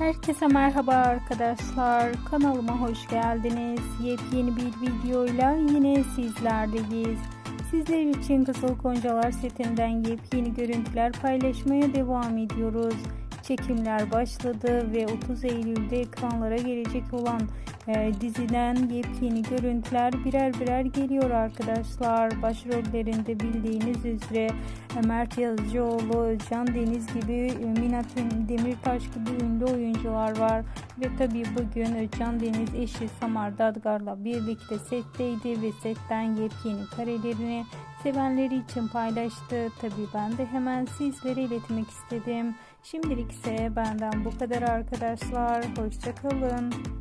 Herkese merhaba arkadaşlar. Kanalıma hoş geldiniz. Yepyeni bir videoyla yine sizlerdeyiz. Sizler için Kızıl Goncalar setinden yepyeni görüntüler paylaşmaya devam ediyoruz. Çekimler başladı ve 30 Eylül'de ekranlara gelecek olan e, diziden yepyeni görüntüler birer birer geliyor arkadaşlar. Başrollerinde bildiğiniz üzere e, Mert Yazıcıoğlu, Özcan Deniz gibi e, Minat Demirtaş gibi ünlü oyuncular var. Ve tabii bugün Özcan Deniz eşi Samar Dadgar'la birlikte setteydi ve setten yepyeni karelerini sevenleri için paylaştı. Tabii ben de hemen sizlere iletmek istedim. Şimdilik ise benden bu kadar arkadaşlar. Hoşçakalın.